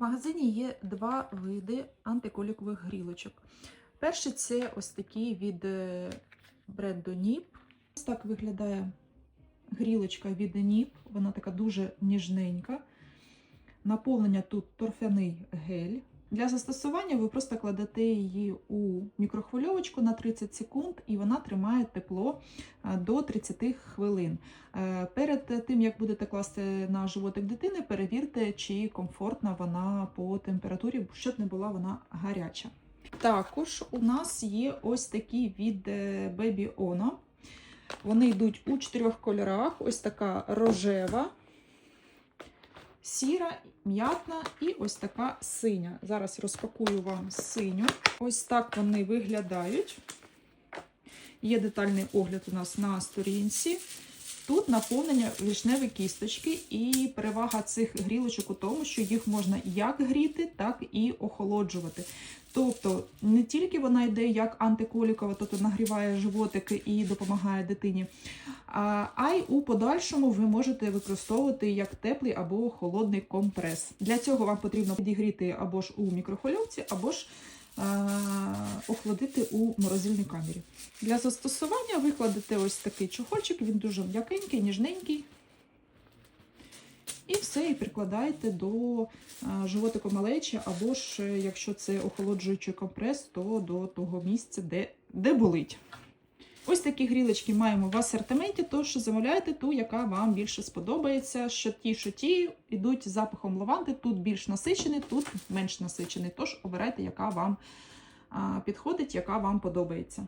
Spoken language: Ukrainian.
В магазині є два види антиколікових грілочок. Перший це ось такий від е, бренду Ніп. Ось так виглядає грілочка від Ніп. Вона така дуже ніжненька. Наповнення тут торфяний гель. Для застосування ви просто кладете її у мікрохвильовочку на 30 секунд, і вона тримає тепло е, до 30 хвилин. Е, Перед тим, як будете класти на животик дитини, перевірте, чи комфортна вона по температурі, щоб не була вона гаряча. Також у нас є ось такі від е, Baby Ono. Вони йдуть у чотирьох кольорах: ось така рожева, сіра, м'ятна і ось така синя. Зараз розпакую вам синю. Ось так вони виглядають. Є детальний огляд у нас на сторінці. Тут наповнення вишневі кісточки, і перевага цих грілочок у тому, що їх можна як гріти, так і охолоджувати. Тобто не тільки вона йде як антиколікова, тобто нагріває животики і допомагає дитині, а й у подальшому ви можете використовувати як теплий або холодний компрес. Для цього вам потрібно підігріти або ж у мікрохвильовці, або ж охолодити у морозильній камері. Для застосування викладете ось такий чохольчик, він дуже м'якенький, ніжненький. І все, і прикладаєте до животику малечі, або ж, е, якщо це охолоджуючий компрес, то до того місця, де, де болить. Ось такі грілочки маємо в асортименті, тож замовляйте ту, яка вам більше сподобається. Що ті, що ті йдуть з запахом лаванди, тут більш насичений, тут менш насичений. Тож обирайте, яка вам підходить, яка вам подобається.